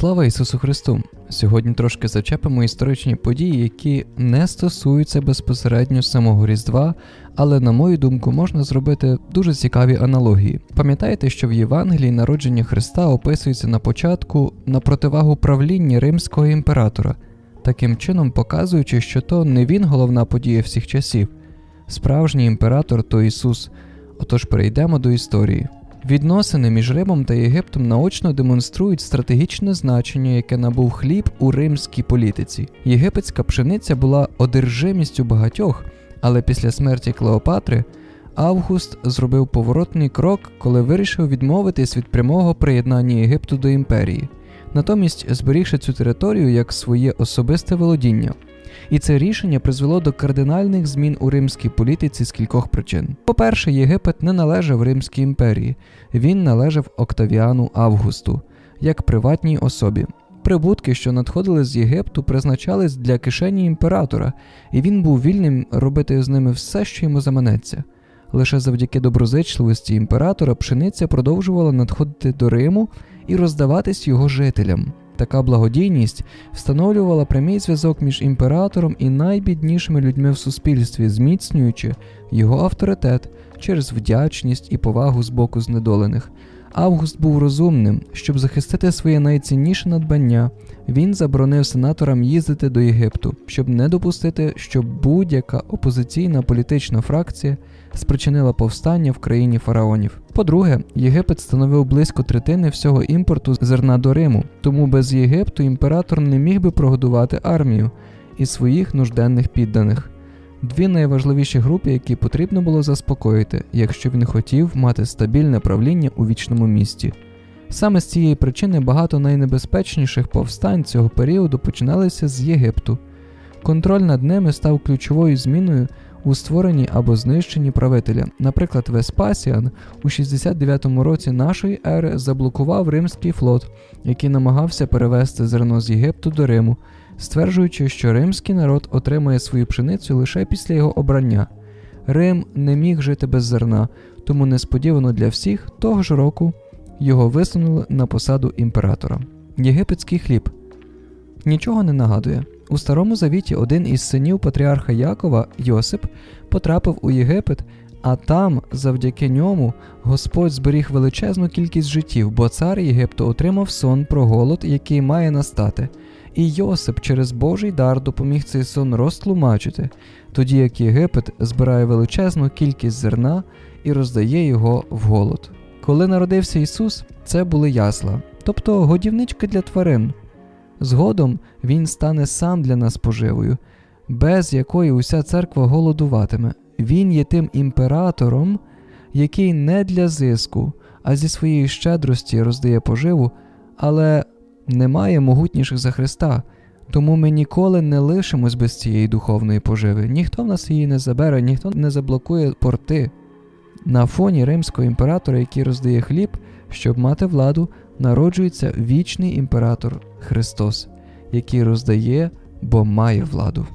Слава Ісусу Христу! Сьогодні трошки зачепимо історичні події, які не стосуються безпосередньо самого Різдва, але, на мою думку, можна зробити дуже цікаві аналогії. Пам'ятаєте, що в Євангелії народження Христа описується на початку на противагу правлінні римського імператора, таким чином показуючи, що то не він головна подія всіх часів. Справжній імператор то Ісус. Отож перейдемо до історії. Відносини між Римом та Єгиптом наочно демонструють стратегічне значення, яке набув хліб у римській політиці. Єгипетська пшениця була одержимістю багатьох, але після смерті Клеопатри Август зробив поворотний крок, коли вирішив відмовитись від прямого приєднання Єгипту до імперії, натомість зберігши цю територію як своє особисте володіння. І це рішення призвело до кардинальних змін у римській політиці з кількох причин. По-перше, Єгипет не належав Римській імперії, він належав Октавіану Августу як приватній особі. Прибутки, що надходили з Єгипту, призначались для кишені імператора, і він був вільним робити з ними все, що йому заманеться. Лише завдяки доброзичливості імператора пшениця продовжувала надходити до Риму і роздаватись його жителям. Така благодійність встановлювала прямий зв'язок між імператором і найбіднішими людьми в суспільстві, зміцнюючи його авторитет через вдячність і повагу з боку знедолених. Август був розумним, щоб захистити своє найцінніше надбання. Він заборонив сенаторам їздити до Єгипту, щоб не допустити, щоб будь-яка опозиційна політична фракція спричинила повстання в країні фараонів. По-друге, Єгипет становив близько третини всього імпорту зерна до Риму, тому без Єгипту імператор не міг би прогодувати армію і своїх нужденних підданих. Дві найважливіші групи, які потрібно було заспокоїти, якщо він хотів мати стабільне правління у вічному місті. Саме з цієї причини багато найнебезпечніших повстань цього періоду починалися з Єгипту. Контроль над ними став ключовою зміною у створенні або знищенні правителя. Наприклад, Веспасіан у 69-му році нашої ери заблокував римський флот, який намагався перевести зерно з Єгипту до Риму, стверджуючи, що римський народ отримає свою пшеницю лише після його обрання. Рим не міг жити без зерна, тому несподівано для всіх того ж року його висунули на посаду імператора. Єгипетський хліб нічого не нагадує. У Старому Завіті один із синів патріарха Якова, Йосип, потрапив у Єгипет, а там, завдяки ньому, Господь зберіг величезну кількість життів, бо цар Єгипту отримав сон про голод, який має настати. І Йосип через Божий дар допоміг цей сон розтлумачити, тоді як Єгипет збирає величезну кількість зерна і роздає його в голод. Коли народився Ісус, це були ясла, тобто годівнички для тварин. Згодом він стане сам для нас поживою, без якої уся церква голодуватиме. Він є тим імператором, який не для зиску, а зі своєї щедрості роздає поживу, але немає могутніших за Христа. Тому ми ніколи не лишимось без цієї духовної поживи. Ніхто в нас її не забере, ніхто не заблокує порти. На фоні римського імператора, який роздає хліб, щоб мати владу, народжується вічний імператор Христос, який роздає, бо має владу.